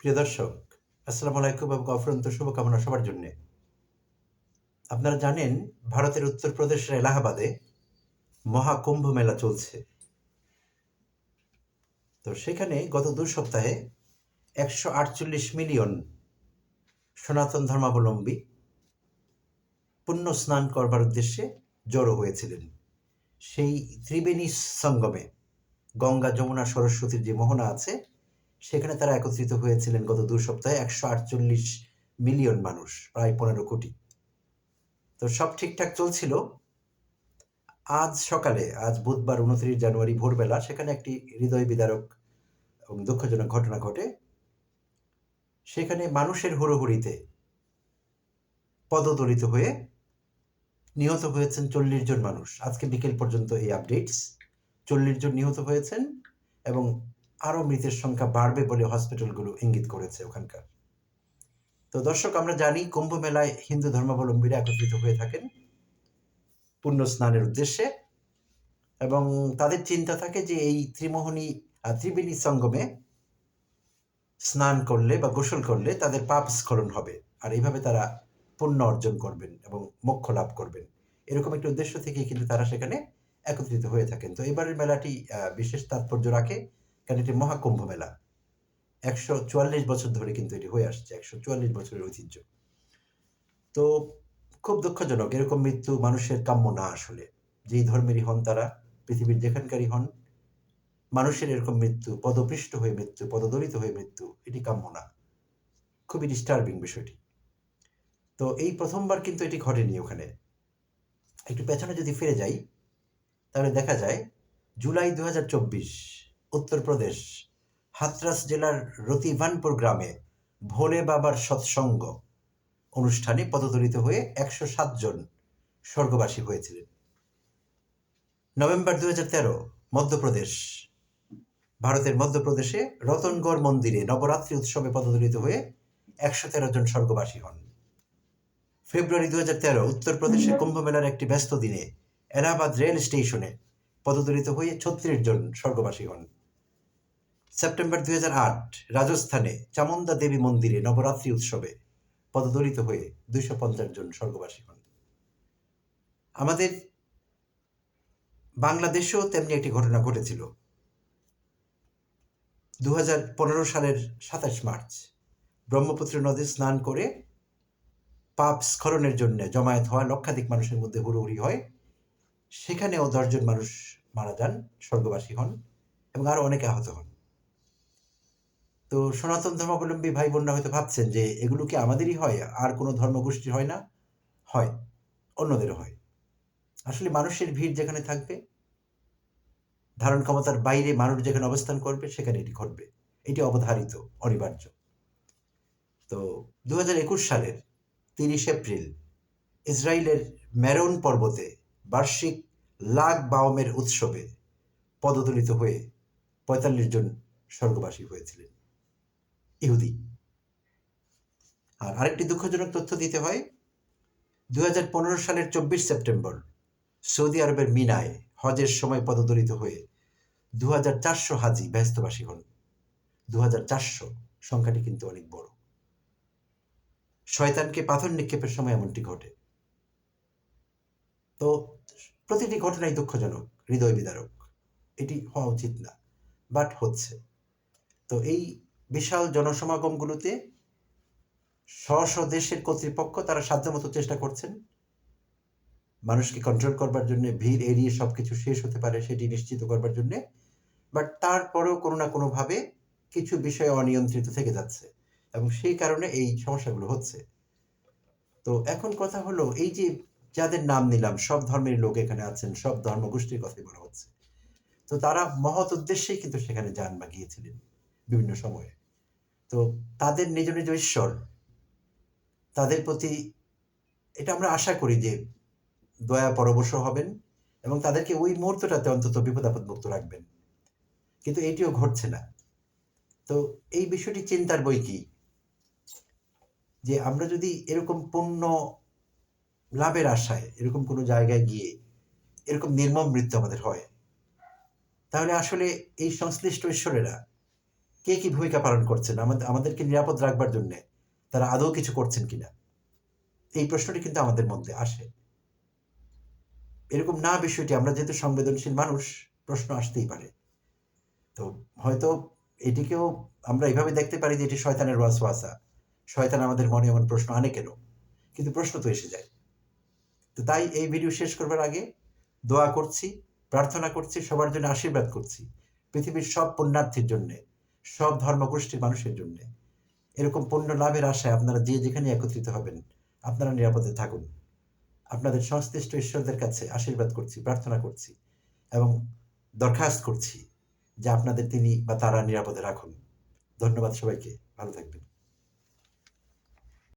প্রিয় দর্শক, আসসালামু আলাইকুম এবং অফুরন্ত শুভকামনা সবার জন্য। আপনারা জানেন, ভারতের উত্তরপ্রদেশের এলাহাবাদে মহাকুম্ভ মেলা চলছে। তো সেখানে গত দু সপ্তাহে একশো আটচল্লিশ মিলিয়ন সনাতন ধর্মাবলম্বী পুণ্য স্নান করবার উদ্দেশ্যে জড়ো হয়েছিলেন। সেই ত্রিবেণী সঙ্গমে গঙ্গা যমুনা সরস্বতীর যে মোহনা আছে সেখানে তারা একত্রিত হয়েছিলেন গত দু সপ্তাহে একশো আটচল্লিশ মিলিয়ন মানুষ, প্রায় পনেরো কোটি। তো সব ঠিকঠাক চলছিল। আজ সকালে, আজ বুধবার উনত্রিশ জানুয়ারি ভোরবেলা, সেখানে একটি হৃদয় বিদারক এবং দুঃখজনক ঘটনা ঘটে। সেখানে মানুষের হুড়োহুড়িতে পদদলিত হয়ে নিহত হয়েছেন চল্লিশ জন মানুষ। আজকে বিকেল পর্যন্ত এই আপডেটস চল্লিশ জন নিহত হয়েছেন এবং আরও মৃতের সংখ্যা বাড়বে বলে হসপিটালগুলো ইঙ্গিত করেছে ওখানকার। তো দর্শক, আমরা জানি কুম্ভ মেলায় হিন্দু ধর্মাবলম্বীরা একত্রিত হয়ে থাকেন পুণ্য স্নানের উদ্দেশ্যে এবং তাদের চিন্তা থাকে যে এই ত্রিমোহনী ত্রিবেণী সঙ্গমে স্নান করলে বা গোসল করলে তাদের পাপ স্খলন হবে আর এইভাবে তারা পুণ্য অর্জন করবেন এবং মোক্ষ লাভ করবেন। এরকম একটি উদ্দেশ্য থেকে কিন্তু তারা সেখানে একত্রিত হয়ে থাকেন। তো এবারের মেলাটি বিশেষ তাৎপর্য রাখে কারণ এটি মহাকুম্ভ মেলা। একশো চুয়াল্লিশ বছর ধরে কিন্তু এটি হয়ে আসছে, একশো চুয়াল্লিশ বছরের ঐতিহ্য। তো খুব দুঃখজনক, এরকম মৃত্যু মানুষের কাম্য না আসলে। যেই ধর্মেরই হন তারা, পৃথিবীর যেখানকারই হন, মানুষের এরকম মৃত্যু, পদপৃষ্ট হয়ে মৃত্যু, পদদলিত হয়ে মৃত্যু, এটি কাম্য না। খুবই ডিস্টার্বিং বিষয়টি। তো এই প্রথমবার কিন্তু এটি ঘটেনি ওখানে। একটু পেছনে যদি ফিরে যাই, তাহলে দেখা যায়, জুলাই দু হাজার চব্বিশ উত্তরপ্রদেশ, হাতরাস জেলার রতিভানপুর গ্রামে ভোলে বাবার সৎসঙ্গ অনুষ্ঠানে পদদলিত হয়ে একশো সাত জন স্বর্গবাসী হয়েছিলেন। নভেম্বর দু তেরো, মধ্যপ্রদেশ, ভারতের মধ্যপ্রদেশে রতনগড় মন্দিরে নবরাত্রি উৎসবে পদদলিত হয়ে একশো তেরো জন স্বর্গবাসী হন। ফেব্রুয়ারি দু তেরো, উত্তরপ্রদেশে কুম্ভমেলার একটি ব্যস্ত দিনে এলাহাবাদ রেল স্টেশনে পদদলিত হয়ে ছত্রিশ জন স্বর্গবাসী হন। সেপ্টেম্বর দুই হাজার আট, রাজস্থানে চামুন্দা দেবী মন্দিরে নবরাত্রি উৎসবে পদদলিত হয়ে দুইশো পঞ্চাশ জন স্বর্গবাসী হন। আমাদের বাংলাদেশেও তেমনি একটি ঘটনা ঘটেছিল। দু পনেরো সালের সাতাশ মার্চ, ব্রহ্মপুত্র নদী স্নান করে পাপ স্খলনের জন্য জমায়েত হওয়া লক্ষাধিক মানুষের মধ্যে হুড়োহুড়ি হয়। সেখানেও দশজন মানুষ মারা যান, স্বর্গবাসী হন এবং আরও অনেকে আহত হন। তো সনাতন ধর্মাবলম্বী ভাই বোনরা হয়তো ভাবছেন যে এগুলো কি আমাদেরই হয়? আর কোনো ধর্মগোষ্ঠীর হয় না? হয়। অন্যদেরও হয়। আসলে মানুষের ভিড় যেখানে থাকবে, ধারণ ক্ষমতার বাইরে মানুষ যেখানে অবস্থান করবে, সেখানে এটি ঘটবে। এটি অবধারিত, অনিবার্য। তো দু সালের তিরিশ এপ্রিল ইসরায়েলের ম্যারন পর্বতে বার্ষিক লাগ বাওমের উৎসবে পদদলিত হয়ে পঁয়তাল্লিশ জন স্বর্গবাসী হয়েছিলেন। ইহুদি। আর আরেকটি দুঃখজনক তথ্য দিতে হয়, দুই হাজার পনেরো সালের চব্বিশ সেপ্টেম্বর সৌদি আরবের মিনায় হজের সময় পদদলিত হয়ে দু হাজি ব্যস্তবাসী হন। দুহাজার চারশো, সংখ্যাটি কিন্তু অনেক বড়। শয়তানকে পাথর নিক্ষেপের সময় এমনটি ঘটে। তো প্রতিটি ঘটনাই দুঃখজনক, হৃদয় বিদারক। এটি হওয়া উচিত না বাট হচ্ছে। তো এই বিশাল জনসমাগমগুলোতে স্ব দেশের কর্তৃপক্ষ তারা সাধ্যমতো চেষ্টা করছেন। মানুষকে কন্ট্রোল করবার জন্য, ভিড় এড়িয়ে সব কিছু শেষ হতে পারে সেটি নিশ্চিত করবার জন্য। বাট তারপরেও কোনো না কোনোভাবে কিছু বিষয় অনিয়ন্ত্রিত থেকে যাচ্ছে এবং সেই কারণে এই সমস্যাগুলো হচ্ছে। তো এখন কথা হলো, এই যে যাদের নাম নিলাম, সব ধর্মের লোক এখানে আছেন, সব ধর্মগোষ্ঠীর কথাই বলা হচ্ছে। তো তারা মহৎ উদ্দেশ্যেই কিন্তু সেখানে যান বা গিয়েছিলেন বিভিন্ন সময়ে। তো তাদের নিজ নিজ ঈশ্বর, তাদের প্রতি এটা আমরা আশা করি যে দয়া পরবশ হবেন এবং তাদেরকে ওই মুহূর্তটাতে অন্তত বিপদ আপদ মুক্ত রাখবেন। কিন্তু এটিও ঘটছে না। তো এই বিষয়টি চিন্তার বই কি? যে আমরা যদি এরকম পূর্ণ লাভের আশায় এরকম কোনো জায়গায় গিয়ে এরকম নির্মম মৃত্যু আমাদের হয়, তাহলে আসলে এই সংশ্লিষ্ট ঈশ্বরেরা কে কি ভূমিকা পালন করছেন? আমাদের, আমাদেরকে নিরাপদ রাখবার জন্য তারা আদৌ কিছু করছেন কিনা? এই প্রশ্নটি কিন্তু আমাদের মধ্যে আসে। এরকম না বিষয়টি, আমরা যেহেতু সংবেদনশীল মানুষ, প্রশ্ন আসতেই পারে। তো হয়তো এটিকেও আমরা এভাবে দেখতে পারি যে এটি শয়তানের ওয়াসওয়াসা। শয়তান আমাদের মনে এমন প্রশ্ন আনে কেন? কিন্তু প্রশ্ন তো এসে যায়। তো তাই এই ভিডিও শেষ করবার আগে দোয়া করছি, প্রার্থনা করছি, সবার জন্য আশীর্বাদ করছি। পৃথিবীর সব পুণ্যার্থীর জন্যে সব ধর্মগোষ্ঠীর মানুষের জন্য। এরকম পণ্য লাভের আশায় আপনারা যে যেখানে একত্রিত হবেন, আপনারা নিরাপদে থাকুন। আপনাদের সংশ্লিষ্ট ঈশ্বরদের কাছে আশীর্বাদ করছি, প্রার্থনা করছি এবং দরখাস্ত করছি যে আপনাদের তিনি বা তারা নিরাপদে রাখুন। ধন্যবাদ সবাইকে, ভালো থাকবেন।